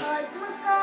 पद्म का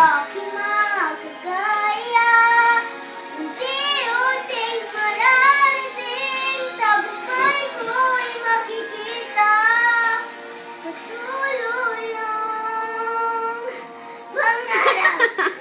aking makagaya Unti-unti mararating Tagumpay ko'y makikita. Patuloy ang pangarap.